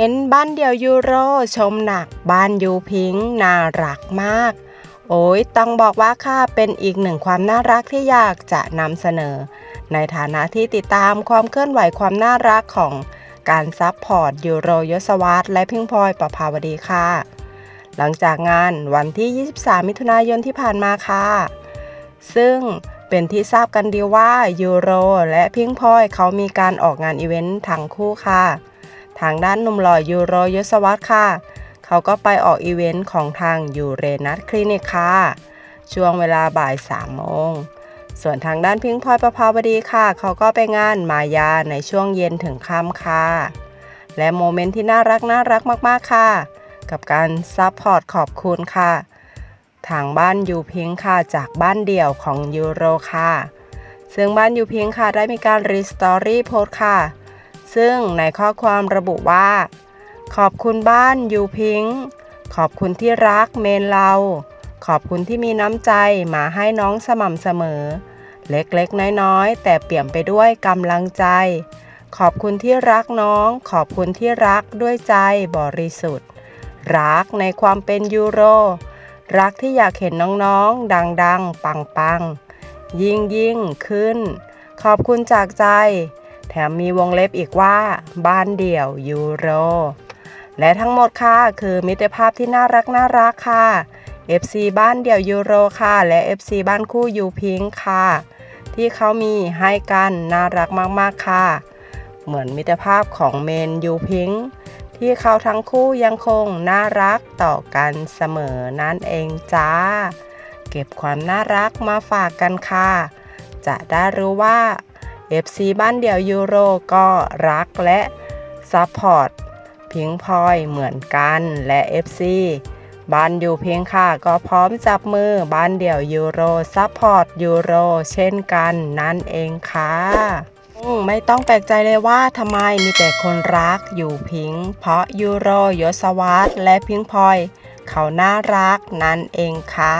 เน้นบ้านเดี่ยวยูโรชมหนักบ้านยูพิงน่ารักมาก โอ้ยต้องบอกว่าค่ะเป็นอีกหนึ่งความน่ารักที่อยากจะนำเสนอ ในฐานะที่ติดตามความเคลื่อนไหวความน่ารักของการซับพอร์ตยูโรยศวรรษและพิงพลอยประภาวดีค่ะ หลังจากงานวันที่ 23 มิถุนายนที่ผ่านมาค่ะ ซึ่งเป็นที่ทราบกันดีว่ายูโรและพิงพลอยเขามีการออกงานอีเวนต์ทั้งคู่ค่ะ ทางด้านหนุ่มหล่อยูโรยศวรรษค่ะ เขาก็ไปออกอีเวนต์ของทางยูเรนัทคลินิกค่ะ ช่วงเวลาบ่าย3โมง ส่วนทางด้านพิงพลอยประภาวดีค่ะ เขาก็ไปงานมายาในช่วงเย็นถึงค่ำค่ะ และโมเมนต์ที่น่ารักน่ารักมากๆค่ะ กับการซัพพอร์ตขอบคุณค่ะ ทางบ้านยูพิงค่ะจากบ้านเดี่ยวของยูโรค่ะ ซึ่งบ้านยูพิงค่ะได้มีการรีสตอรี่โพสค่ะ ซึ่งในข้อความระบุว่า ขอบคุณบ้านยูพิงค์ขอบคุณที่รักเมนเรา ขอบคุณที่มีน้ำใจมาให้น้องสม่ำเสมอ เล็กๆ น้อยๆ แต่เปี่ยมไปด้วยกำลังใจ ขอบคุณที่รักน้อง ขอบคุณที่รักด้วยใจบริสุทธิ์ รักในความเป็นยูโร รักที่อยากเห็นน้องๆ ดังๆ ปังๆ ยิ่งยิ่งขึ้น ขอบคุณจากใจ แถมมีวงเล็บอีกว่า บ้านเดี่ยวยูโร และทั้งหมดค่ะ คือมิตรภาพที่น่ารักน่ารักค่ะ FC บ้านเดี่ยวยูโรค่ะ และ FC บ้านคู่ยูพิงค์ค่ะ ที่เขามีให้กันน่ารักมากๆค่ะ เหมือนมิตรภาพของเมนยูพิงค์ที่เขาทั้งคู่ยังคงน่ารักต่อกันเสมอนั่นเองจ้า เก็บความน่ารักมาฝากกันค่ะ จะได้รู้ว่า FC บ้านเดี่ยวยูโรก็รักและซัพพอร์ตพิงพลอยเหมือนกันและ FC บ้านอยู่เพิงค่ะ ก็พร้อมจับมือบ้านเดี่ยวยูโรซัพพอร์ตยูโรเช่นกันนั่นเองค่ะไม่ต้องแปลกใจเลยว่าทำไมมีแต่คนรักอยู่พิง เพราะยูโรยศวรรษและพิงพลอย เขาน่ารักนั่นเองค่ะ